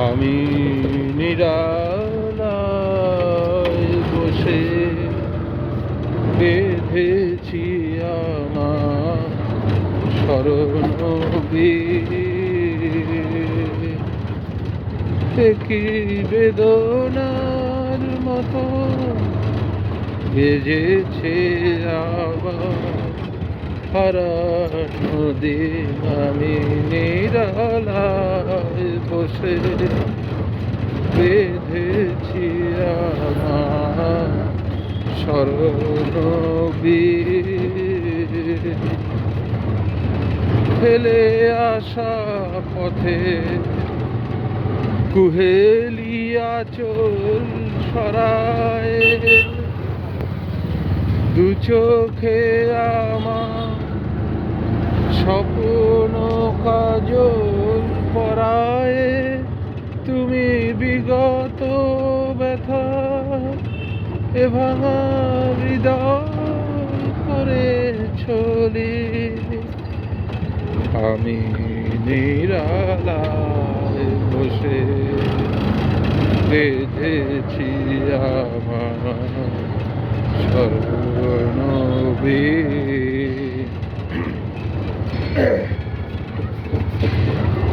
আমি নিরালায় বসে বেঁধেছি আমার স্মরণ কি বেদনার মতো বেজেছে আবার হারানো দিন আমি নিরালায় বসে বেঁধেছি আমার স্মরণ ফেলে আসা পথে কুহেলিয়া চল সরায়। দু চোখে আমার স্বপ্ন কাজল পরায় তুমি বিগত ব্যথা এ ভাঙা হৃদয় করে চলি। আমি নিরালায় বসে বেঁধেছি আমার স্বর্ণবী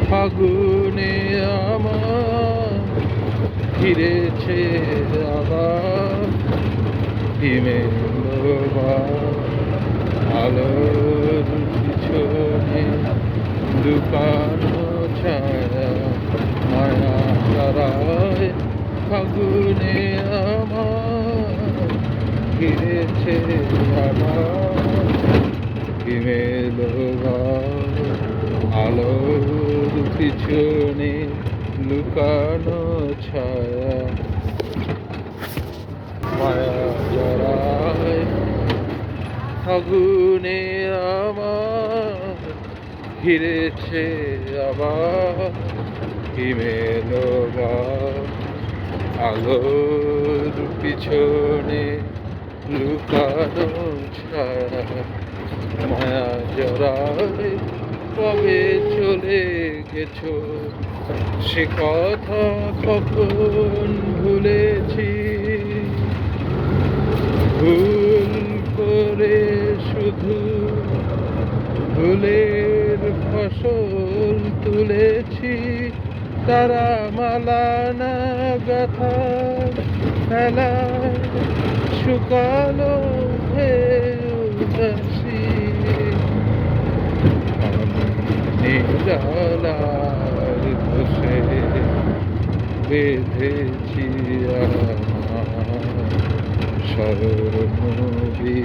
ফাগুনে আমার ফিরেছে আবার হিমেল আলোর পিছনে লুকানো ছায়া মায়া তারায় ফাগুনে আমার ফিরেছে আমার হিমেল আলোর পিছনে লুকানো ছায়া। মায়া জড়ায় ফাগুনে আমার। ঘিরেছে আবার হিমেল আলোর পিছনে লুকানো ছায়া। মায়া জড়ায় কবে চলে গেছো সে কথা কখন ভুলেছি? ভুল করে শুধু ভুলের ফসল তুলেছি। তারা মালানা গাথা খেলা শুকালো ভেসি ডালায় বসে বেঁধেছি সর্বী